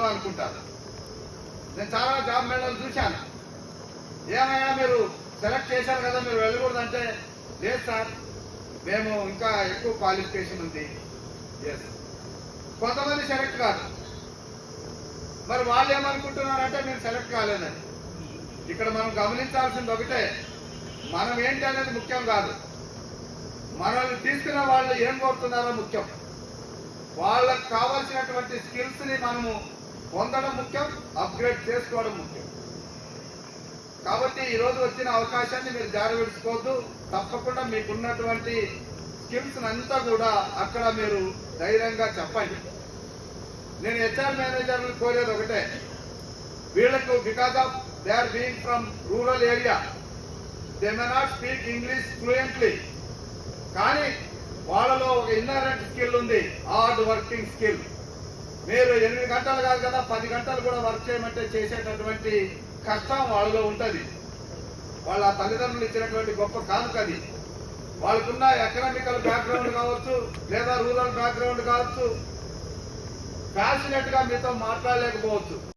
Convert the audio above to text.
చేస్తున్నారు అనుకుంటారు? నేను చాలా జాబ్ మేళలు చూశాను. ఏమైనా మీరు సెలెక్ట్ చేశారు కదా మీరు వెళ్ళకూడదంటే లేదు సార్ మేము ఇంకా ఎక్కువ క్వాలిఫికేషన్ ఉంది. ఎస్ కొంతమంది సెలెక్ట్ కాదు. మరి వాళ్ళు ఏమనుకుంటున్నారంటే మేము సెలెక్ట్ కాలేదని. ఇక్కడ మనం గమనించాల్సింది ఒకటే మనం ఏంటి అనేది ముఖ్యం కాదు. మనల్ని తీసుకున్న వాళ్ళు ఏం కోరుతున్నారో ముఖ్యం. వాళ్ళకి కావాల్సినటువంటి స్కిల్స్ని మనము పొందడం ముఖ్యం అప్గ్రేడ్ చేసుకోవడం ముఖ్యం. కాబట్టి ఈరోజు వచ్చిన అవకాశాన్ని మీరు జారి విడుచుకోవద్దు తప్పకుండా మీకున్నటువంటి స్కిల్స్ అంతా కూడా అక్కడ మీరు ధైర్యంగా చెప్పండి. నేను హెచ్ఆర్ మేనేజర్లు కోరేది ఒకటే. వీళ్ళకు because of they are being from rural area they may not speak English fluently కానీ వాళ్ళలో ఒక ఇన్నరెంట్ స్కిల్ ఉంది హార్డ్ వర్కింగ్ స్కిల్ మీరు ఎనిమిది గంటలు కాదు కదా పది గంటలు కూడా వర్క్ చేయమంటే చేసేటటువంటి కష్టం వాళ్ళలో ఉంటది. వాళ్ళ తల్లిదండ్రులు ఇచ్చినటువంటి గొప్ప కానుక అది. వాళ్ళకున్న ఎకనామికల్ బ్యాక్గ్రౌండ్ కావచ్చు లేదా రూరల్ బ్యాక్గ్రౌండ్ కావచ్చు ప్యాషనెట్గా మీతో మాట్లాడలేకపోవచ్చు.